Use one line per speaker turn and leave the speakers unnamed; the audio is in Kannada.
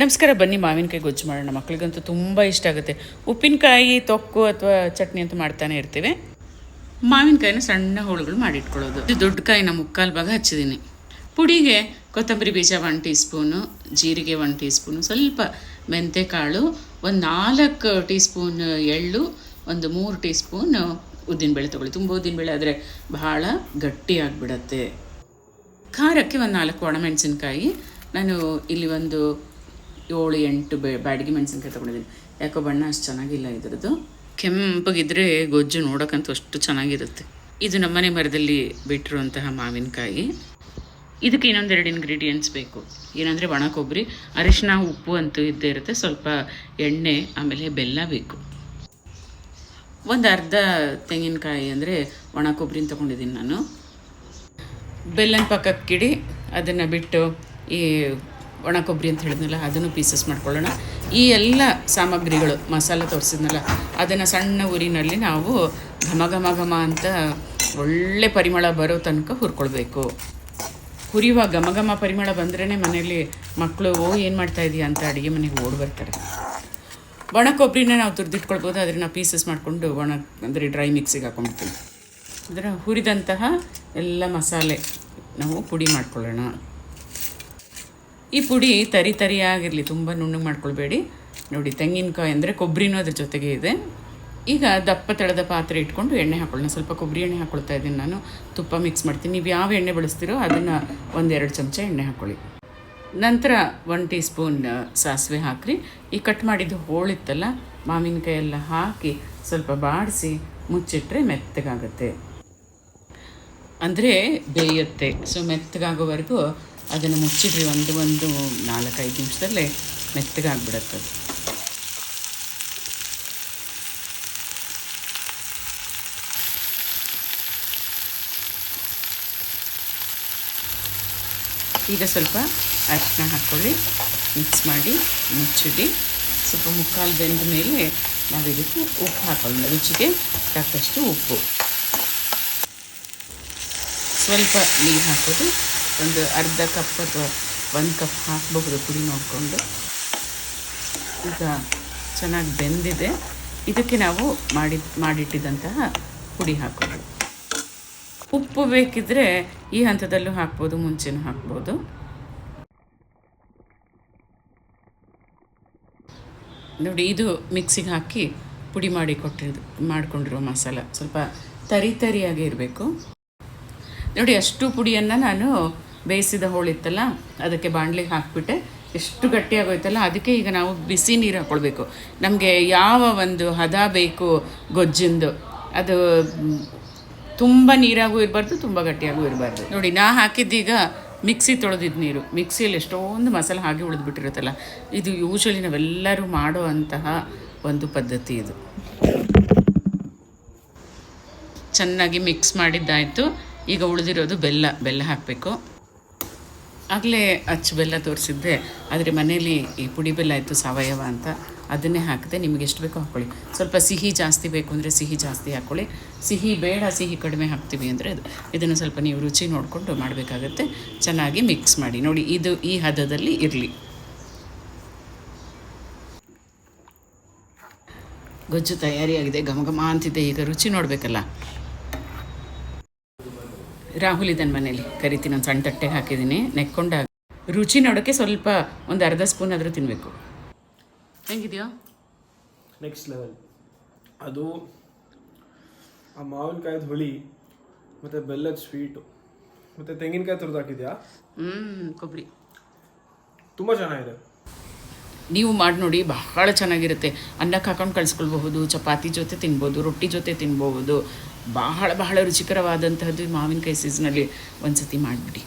ನಮಸ್ಕಾರ, ಬನ್ನಿ ಮಾವಿನಕಾಯಿ ಗೊಜ್ಜು ಮಾಡೋಣ. ಮಕ್ಕಳಿಗಂತೂ ತುಂಬ ಇಷ್ಟ ಆಗುತ್ತೆ. ಉಪ್ಪಿನಕಾಯಿ, ತೊಕ್ಕು ಅಥವಾ ಚಟ್ನಿ ಅಂತ ಮಾಡ್ತಾನೆ ಇರ್ತೀವಿ. ಮಾವಿನಕಾಯಿನ ಸಣ್ಣ ಹೋಳುಗಳು ಮಾಡಿಟ್ಕೊಳ್ಳೋದು. ಇದು ದೊಡ್ಡ ಕಾಯಿನ ಮುಕ್ಕಾಲು ಭಾಗ ಹಚ್ಚಿದ್ದೀನಿ. ಪುಡಿಗೆ ಕೊತ್ತಂಬರಿ ಬೀಜ ಒನ್ ಟೀ ಸ್ಪೂನು ಜೀರಿಗೆ ಒನ್ ಟೀ ಸ್ಪೂನು ಸ್ವಲ್ಪ ಮೆಂತೆಕಾಳು, ಒಂದು ನಾಲ್ಕು ಟೀ ಸ್ಪೂನ್ ಎಳ್ಳು, ಒಂದು ಮೂರು ಟೀ ಸ್ಪೂನ್ ಉದ್ದಿನಬೇಳೆ ತೊಗೊಳ್ಳಿ. ತುಂಬ ಉದ್ದಿನಬೇಳೆ ಆದರೆ ಬಹಳ ಗಟ್ಟಿಯಾಗಿಬಿಡತ್ತೆ ಖಾರಕ್ಕೆ ಒಂದು ನಾಲ್ಕು ಒಣಮೆಣಸಿನ್ಕಾಯಿ ನಾನು ಇಲ್ಲಿ ಒಂದು ಏಳು ಎಂಟು ಬೆ, ಬ್ಯಾಡಗಿ ಮೆಣಸಿನ್ಕಾಯಿ ತೊಗೊಂಡಿದ್ದೀನಿ ಯಾಕೋ ಬಣ್ಣ ಅಷ್ಟು ಚೆನ್ನಾಗಿಲ್ಲ ಇದ್ರದ್ದು. ಕೆಂಪಗಿದ್ರೆ ಗೊಜ್ಜು ನೋಡೋಕ್ಕಂತೂ ಅಷ್ಟು ಚೆನ್ನಾಗಿರುತ್ತೆ. ಇದು ನಮ್ಮನೆ ಮರದಲ್ಲಿ ಬಿಟ್ಟಿರುವಂತಹ ಮಾವಿನಕಾಯಿ. ಇದಕ್ಕೆ ಇನ್ನೊಂದೆರಡು ಇಂಗ್ರೀಡಿಯೆಂಟ್ಸ್ ಬೇಕು. ಏನಂದರೆ ಒಣ ಕೊಬ್ಬರಿ ಅರಿಶಿನ ಉಪ್ಪು ಅಂತೂ ಇದ್ದೇ ಇರುತ್ತೆ. ಸ್ವಲ್ಪ ಎಣ್ಣೆ, ಆಮೇಲೆ ಬೆಲ್ಲ ಬೇಕು. ಒಂದು ಅರ್ಧ ತೆಂಗಿನಕಾಯಿ ಅಂದರೆ ಒಣ ಕೊಬ್ಬರಿನ ತೊಗೊಂಡಿದ್ದೀನಿ ನಾನು. ಬೆಲ್ಲನ ಪಕ್ಕಕ್ಕಿಡಿ, ಅದನ್ನು ಬಿಟ್ಟು ಈ ಒಣ ಕೊಬ್ಬರಿ ಅಂತ ಹೇಳಿದ್ನಲ್ಲ, ಅದನ್ನು ಪೀಸಸ್ ಮಾಡ್ಕೊಳ್ಳೋಣ. ಈ ಎಲ್ಲ ಸಾಮಗ್ರಿಗಳು ಮಸಾಲೆ ತೋರಿಸಿದ್ನಲ್ಲ, ಅದನ್ನು ಸಣ್ಣ ಊರಿನಲ್ಲಿ ನಾವು ಘಮ ಘಮ ಘಮ ಅಂತ ಒಳ್ಳೆ ಪರಿಮಳ ಬರೋ ತನಕ ಹುರ್ಕೊಳ್ಬೇಕು. ಹುರಿಯುವ ಘಮ ಘಮ ಪರಿಮಳ ಬಂದ್ರೇ ಮನೆಯಲ್ಲಿ ಮಕ್ಕಳು ಓ, ಏನು ಮಾಡ್ತಾ ಇದೀಯ? ಅಂತ ಅಡುಗೆ ಮನೆಗೆ ಓಡಿ ಬರ್ತಾರೆ. ಒಣ ಕೊಬ್ಬರಿನ ನಾವು ತುರಿದಿಟ್ಕೊಳ್ಬೋದು ಅದನ್ನು ಪೀಸಸ್ ಮಾಡಿಕೊಂಡು ಒಣ, ಅಂದರೆ ಡ್ರೈ ಮಿಕ್ಸಿಗೆ ಹಾಕೊಂಡ್ಬಿಡ್ತೀವಿ. ಅದರ ಹುರಿದಂತಹ ಎಲ್ಲ ಮಸಾಲೆ ನಾವು ಪುಡಿ ಮಾಡ್ಕೊಳ್ಳೋಣ. ಈ ಪುಡಿ ತರಿ ತರಿಯಾಗಿರಲಿ, ತುಂಬ ನುಣ್ಣಗೆ ಮಾಡ್ಕೊಳ್ಬೇಡಿ. ನೋಡಿ, ತೆಂಗಿನಕಾಯಿ ಅಂದರೆ ಕೊಬ್ಬರಿನೂ ಅದ್ರ ಜೊತೆಗೆ ಇದೆ. ಈಗ ದಪ್ಪ ತಳದ ಪಾತ್ರೆ ಇಟ್ಕೊಂಡು ಎಣ್ಣೆ ಹಾಕೊಳ್ಳೋಣ. ಸ್ವಲ್ಪ ಕೊಬ್ಬರಿ ಎಣ್ಣೆ ಹಾಕ್ಕೊಳ್ತಾ ಇದ್ದೀನಿ ನಾನು. ತುಪ್ಪ ಮಿಕ್ಸ್ ಮಾಡ್ತೀನಿ. ನೀವು ಯಾವ ಎಣ್ಣೆ ಬಳಸ್ತೀರೋ ಅದನ್ನು ಒಂದೆರಡು ಚಮಚ ಎಣ್ಣೆ ಹಾಕ್ಕೊಳ್ಳಿ ನಂತರ ಒನ್ ಟೀ ಸ್ಪೂನ್ ಸಾಸಿವೆ ಹಾಕ್ರಿ. ಈ ಕಟ್ ಮಾಡಿದ್ದು ಹೋಳಿತ್ತಲ್ಲ ಮಾವಿನಕಾಯಿ ಎಲ್ಲ ಹಾಕಿ ಸ್ವಲ್ಪ ಬಾಡಿಸಿ ಮುಚ್ಚಿಟ್ರೆ ಮೆತ್ತಗಾಗುತ್ತೆ. ಅಂದರೆ ಬೇಯುತ್ತೆ. ಸೊ ಮೆತ್ತಗಾಗೋವರೆಗೂ ಅದನ್ನು ಮುಚ್ಚಿಡ್ರಿ ಒಂದು ಒಂದು ನಾಲ್ಕೈದು ನಿಮಿಷದಲ್ಲೇ ಮೆತ್ತಗಾಗ್ಬಿಡತ್ತೆ ಅದು. ಈಗ ಸ್ವಲ್ಪ ಅರಿಶಿನ ಹಾಕ್ಕೊಳ್ಳಿ ಮಿಕ್ಸ್ ಮಾಡಿ, ಮುಚ್ಚಿಡಿ. ಸ್ವಲ್ಪ ಮುಕ್ಕಾಲು ಬೆಂದ ಮೇಲೆ ನಾವು ಇದಕ್ಕೆ ಉಪ್ಪು ಹಾಕೊಳ್ಳಿ ರುಚಿಗೆ ತಕ್ಕಷ್ಟು ಉಪ್ಪು. ಸ್ವಲ್ಪ ನೀರು ಹಾಕೋದು ಒಂದು ಅರ್ಧ ಕಪ್ ಅಥವಾ ಒಂದು ಕಪ್ ಹಾಕಬಹುದು ಪುಡಿ ನೋಡಿಕೊಂಡು. ಈಗ ಚೆನ್ನಾಗಿ ಬೆಂದಿದೆ. ಇದಕ್ಕೆ ನಾವು ಮಾಡಿ, ಮಾಡಿಟ್ಟಿದ್ದಂತಹ ಪುಡಿ ಹಾಕೋದು. ಉಪ್ಪು ಬೇಕಿದ್ದರೆ ಈ ಹಂತದಲ್ಲೂ ಹಾಕ್ಬೋದು, ಮುಂಚೆನೂ ಹಾಕ್ಬೋದು. ನೋಡಿ, ಇದು ಮಿಕ್ಸಿಗೆ ಹಾಕಿ ಪುಡಿ ಮಾಡಿ ಕೊಟ್ಟಿದ್ದು ಮಾಡಿಕೊಂಡಿರೋ ಮಸಾಲ. ಸ್ವಲ್ಪ ತರಿ ತರಿಯಾಗಿ ಇರಬೇಕು. ನೋಡಿ, ಅಷ್ಟು ಪುಡಿಯನ್ನು ನಾನು ಬೇಯಿಸಿದ ಹೋಳಿತ್ತಲ್ಲ, ಅದಕ್ಕೆ ಬಾಣಲಿಗೆ ಹಾಕಿಬಿಟ್ಟೆ. ಎಷ್ಟು ಗಟ್ಟಿಯಾಗೋಯ್ತಲ್ಲ, ಅದಕ್ಕೆ ಈಗ ನಾವು ಬಿಸಿ ನೀರು ಹಾಕ್ಕೊಳ್ಬೇಕು ನಮಗೆ ಯಾವ ಒಂದು ಹದ ಬೇಕು ಗೊಜ್ಜಿಂದು, ಅದು ತುಂಬ ನೀರಾಗೂ ಇರಬಾರ್ದು, ತುಂಬ ಗಟ್ಟಿಯಾಗೂ ಇರಬಾರ್ದು. ನೋಡಿ, ನಾ ಹಾಕಿದ್ದೀಗ ಮಿಕ್ಸಿ ತೊಳೆದಿದ್ದು ನೀರು. ಮಿಕ್ಸಿಯಲ್ಲಿ ಎಷ್ಟೊಂದು ಮಸಾಲೆ ಹಾಗೆ ಉಳಿದ್ಬಿಟ್ಟಿರುತ್ತಲ್ಲ, ಇದು ಯೂಶ್ವಲಿ ನಾವೆಲ್ಲರೂ ಮಾಡೋ ಅಂತಹ ಒಂದು ಪದ್ಧತಿ ಇದು. ಚೆನ್ನಾಗಿ ಮಿಕ್ಸ್ ಮಾಡಿದ್ದಾಯಿತು. ಈಗ ಉಳಿದಿರೋದು ಬೆಲ್ಲ ಬೆಲ್ಲ ಹಾಕಬೇಕು. ಆಗಲೇ ಅಚ್ಚು ಬೆಲ್ಲ ತೋರಿಸಿದ್ದೆ. ಆದರೆ ಮನೆಯಲ್ಲಿ ಈ ಪುಡಿ ಬೆಲ್ಲ ಇತ್ತು ಸಾವಯವ ಅಂತ, ಅದನ್ನೇ ಹಾಕಿದೆ. ನಿಮಗೆ ಎಷ್ಟು ಬೇಕೋ ಹಾಕ್ಕೊಳ್ಳಿ ಸ್ವಲ್ಪ ಸಿಹಿ ಜಾಸ್ತಿ ಬೇಕು ಅಂದರೆ ಸಿಹಿ ಜಾಸ್ತಿ ಹಾಕ್ಕೊಳ್ಳಿ ಸಿಹಿ ಬೇಡ, ಸಿಹಿ ಕಡಿಮೆ ಹಾಕ್ತೀವಿ ಅಂದರೆ ಅದು. ಇದನ್ನು ಸ್ವಲ್ಪ ನೀವು ರುಚಿ ನೋಡಿಕೊಂಡು ಮಾಡಬೇಕಾಗತ್ತೆ. ಚೆನ್ನಾಗಿ ಮಿಕ್ಸ್ ಮಾಡಿ. ನೋಡಿ, ಇದು ಈ ಹದದಲ್ಲಿ ಇರಲಿ. ಗೊಜ್ಜು ತಯಾರಿಯಾಗಿದೆ. ಘಮ ಘಮ ಅಂತಿದೆ. ಈಗ ರುಚಿ ನೋಡಬೇಕಲ್ಲ. ರಾಹುಲ್ ಇದನ್ನು ಮನೇಲಿ. ಕರಿತೀನಿ ಒಂದು ಸಣ್ಣ ತಟ್ಟೆಗೆ ಹಾಕಿದ್ದೀನಿ ನೆಕ್ಕೊಂಡಾಗ ರುಚಿ ನೋಡೋಕ್ಕೆ ಸ್ವಲ್ಪ ಒಂದು ಅರ್ಧ ಸ್ಪೂನ್ ಆದರೂ ತಿನ್ನಬೇಕು ಹೆಂಗಿದೆಯೋ?
ನೆಕ್ಸ್ಟ್ ಲೆವೆಲ್ ಅದು ಆ ಮಾವಿನಕಾಯ್ದು ಹುಳಿ ಮತ್ತು ಬೆಲ್ಲದ ಸ್ವೀಟು ಮತ್ತು ತೆಂಗಿನಕಾಯಿ ತುರಿದು ಹಾಕಿದ್ಯಾ?
ಹ್ಞೂ ಕೊಬ್ಬರಿ
ತುಂಬ ಚೆನ್ನಾಗಿದೆ.
ನೀವು ಮಾಡಿ ನೋಡಿ, ಬಹಳ ಚೆನ್ನಾಗಿರುತ್ತೆ. ಅನ್ನಕ್ಕೆ ಹಾಕೊಂಡು ಕಳಿಸ್ಕೊಳ್ಬಹುದು, ಚಪಾತಿ ಜೊತೆ ತಿನ್ಬೋದು, ರೊಟ್ಟಿ ಜೊತೆ ತಿನ್ಬೋದು. ಬಹಳ ಬಹಳ ರುಚಿಕರವಾದಂತಹದ್ದು ಮಾವಿನಕಾಯಿ ಸೀಸನಲ್ಲಿ ಒಂದು ಸತಿ ಮಾಡಿಬಿಡಿ.